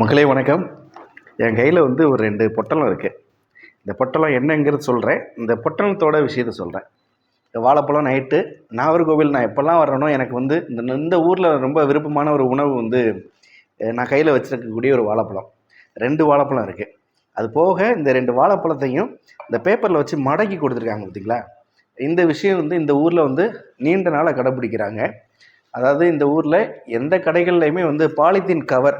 மக்களே வணக்கம். என் கையில் வந்து ஒரு ரெண்டு பொட்டலம் இருக்குது இந்த பொட்டலம் என்னங்கிறது சொல்கிறேன் இந்த பொட்டலத்தோட விஷயத்த சொல்கிறேன் இந்த வாழைப்பழம் நைட்டு நாகர்கோவில் நான் எப்போல்லாம் வர்றேனோ எனக்கு வந்து இந்த இந்த ஊரில் ரொம்ப விருப்பமான ஒரு உணவு வந்து நான் கையில் வச்சுருக்கக்கூடிய ஒரு வாழைப்பழம். ரெண்டு வாழைப்பழம் இருக்குது அது போக இந்த ரெண்டு வாழைப்பழத்தையும் இந்த பேப்பரில் வச்சு மடக்கி கொடுத்துருக்காங்க பார்த்தீங்களா இந்த விஷயம் வந்து இந்த ஊரில் வந்து நீண்ட நாளாக கடைப்பிடிக்கிறாங்க அதாவது இந்த ஊரில் எந்த கடைகள்லையுமே வந்து பாலித்தீன் கவர்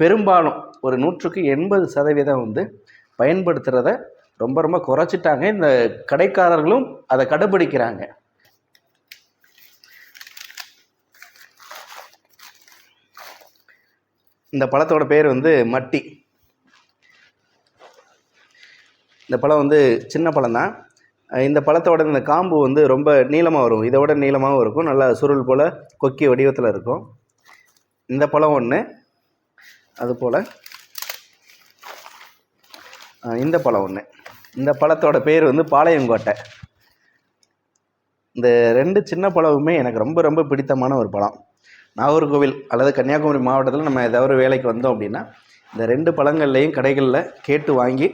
பெரும்பாலும் ஒரு நூற்றுக்கு எண்பது சதவீதம் வந்து பயன்படுத்துகிறத ரொம்ப ரொம்ப குறைச்சிட்டாங்க. இந்த கடைக்காரர்களும் அதை கடைபிடிக்கிறாங்க இந்த பழத்தோட பேர் வந்து மட்டி. இந்த பழம் வந்து சின்ன பழம் தான் இந்த பழத்தோட இந்த காம்பு வந்து ரொம்ப நீளமாக வரும். இதோட நீளமாகவும் இருக்கும். நல்லா சுருள் போல் கொக்கி வடிவத்தில் இருக்கும். இந்த பழம் ஒன்று அதுபோல் இந்த பழம் ஒன்று இந்த பழத்தோட பேர் வந்து பாளையங்கோட்டை. இந்த ரெண்டு சின்ன பழமுமே எனக்கு ரொம்ப ரொம்ப பிடித்தமான ஒரு பழம். நாகர்கோவில் அல்லது கன்னியாகுமரி மாவட்டத்தில் நம்ம ஏதாவது ஒரு வேலைக்கு வந்தோம் அப்படின்னா இந்த ரெண்டு பழங்கள்லையும் கடைகளில் கேட்டு வாங்கி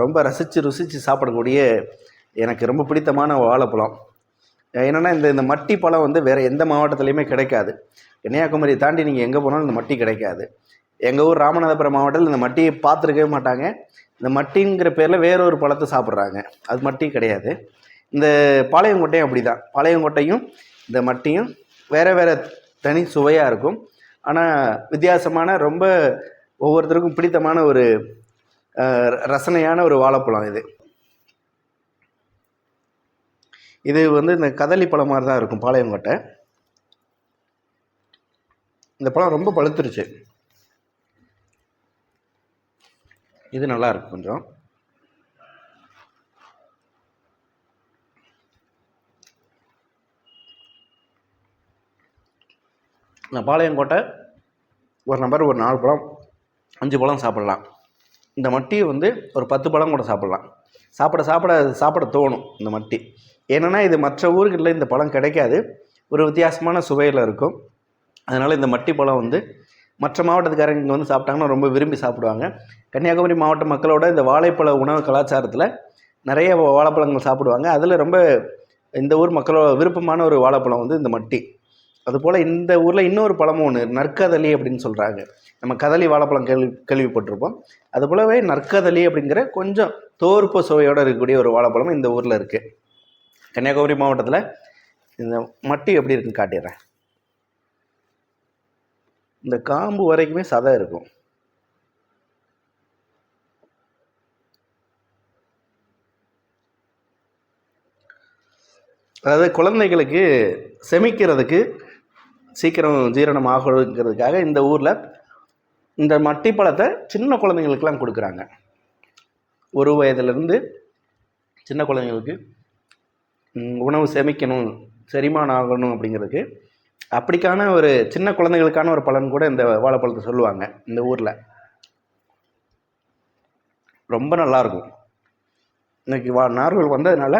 ரொம்ப ரசித்து ருசித்து சாப்பிடக்கூடிய எனக்கு ரொம்ப பிடித்தமான வாழைப்பழம். என்னென்னா இந்த இந்த மட்டி பழம் வந்து வேறு எந்த மாவட்டத்துலேயுமே கிடைக்காது. கன்னியாகுமரி தாண்டி நீங்கள் எங்கே போனாலும் இந்த மட்டி கிடைக்காது. எங்கள் ஊர் ராமநாதபுரம் மாவட்டத்தில் இந்த மட்டியை பார்த்துருக்கவே மாட்டாங்க. இந்த மட்டிங்கிற பேரில் வேற ஒரு பழத்தை சாப்பிட்றாங்க. அது மட்டி கிடையாது. இந்த பாளையங்கோட்டையும் அப்படி தான் பாளையங்கோட்டையும் இந்த மட்டியும் வேறு வேறு தனி சுவையாக இருக்கும். ஆனால் வித்தியாசமான ரொம்ப ஒவ்வொருத்தருக்கும் பிடித்தமான ஒரு ரசனையான ஒரு வாழைப்பழம் இது. இது வந்து இந்த கதளி பழம் மாதிரி தான் இருக்கும் பாளையங்கோட்டை. இந்த பழம் ரொம்ப பழுத்துருச்சு. இது நல்லா இருக்கு கொஞ்சம். இந்த பாளையங்கோட்டை ஒரு நம்பர் ஒரு நாலு பழம் அஞ்சு பழம் சாப்பிட்லாம். இந்த மட்டியை வந்து ஒரு பத்து பழம் கூட சாப்பிட்லாம். சாப்பிட சாப்பிட அது சாப்பிட தோணும் இந்த மட்டி. ஏன்னா இது மற்ற ஊர்களில் இந்த பழம் கிடைக்காது. ஒரு வித்தியாசமான சுவையில் இருக்கும். அதனால் இந்த மட்டி பழம் வந்து மற்ற மாவட்டத்துக்காரங்க இங்கே வந்து சாப்பிட்டாங்கன்னா ரொம்ப விரும்பி சாப்பிடுவாங்க. கன்னியாகுமரி மாவட்ட மக்களோட இந்த வாழைப்பழ உணவு கலாச்சாரத்தில் நிறைய வா- வாழைப்பழங்கள் சாப்பிடுவாங்க. அதில் ரொம்ப இந்த ஊர் மக்களோட விருப்பமான ஒரு வாழைப்பழம் வந்து இந்த மட்டி. அதுபோல் இந்த ஊரில் இன்னொரு பழமும் ஒன்று நற்கதலி அப்படின்னு சொல்கிறாங்க நம்ம கதலி வாழைப்பழம் கேள்வி கேள்விப்பட்டிருப்போம். அது போலவே நற்கதலி அப்படிங்கிற கொஞ்சம் தோற்பு சுவையோடு இருக்கக்கூடிய ஒரு வாழைப்பழம் இந்த ஊரில் இருக்குது கன்னியாகுமரி மாவட்டத்தில் இந்த மட்டி எப்படி இருக்குன்னு காட்டிடுறேன். இந்த காம்பு வரைக்குமே சதை இருக்கும். அதாவது குழந்தைகளுக்கு செமிக்கிறதுக்கு சீக்கிரம் ஜீரணம் ஆகணுங்கிறதுக்காக இந்த ஊரில் இந்த மட்டி பழத்தை சின்ன குழந்தைங்களுக்கெல்லாம் கொடுக்குறாங்க. ஒரு வயதுலேருந்து சின்ன குழந்தைங்களுக்கு உணவு செமிக்கணும் செரிமானம் ஆகணும் அப்படிங்கிறதுக்கு அப்படிக்கான ஒரு சின்ன குழந்தைகளுக்கான ஒரு பலன் கூட இந்த வாழைப்பழத்தை சொல்லுவாங்க இந்த ஊரில். ரொம்ப நல்லாயிருக்கும் இன்றைக்கி வா நார்வல் வந்ததுனால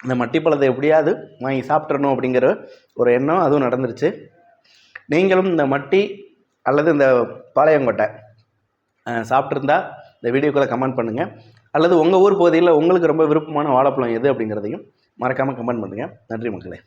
இந்த மட்டிப்பழத்தை எப்படியாவது வாங்கி சாப்பிட்றணும் அப்படிங்கிற ஒரு எண்ணம் அதுவும் நடந்துருச்சு. நீங்களும் இந்த மட்டி அல்லது இந்த பாளையங்கொட்டை சாப்பிட்ருந்தா இந்த வீடியோக்குள்ளே கமெண்ட் பண்ணுங்கள் அல்லது உங்கள் ஊர் பகுதியில் உங்களுக்கு ரொம்ப விருப்பமான வாழைப்பழம் எது அப்படிங்கிறதையும் மறக்காமல் கமெண்ட் பண்ணுங்கள் நன்றி மக்களே.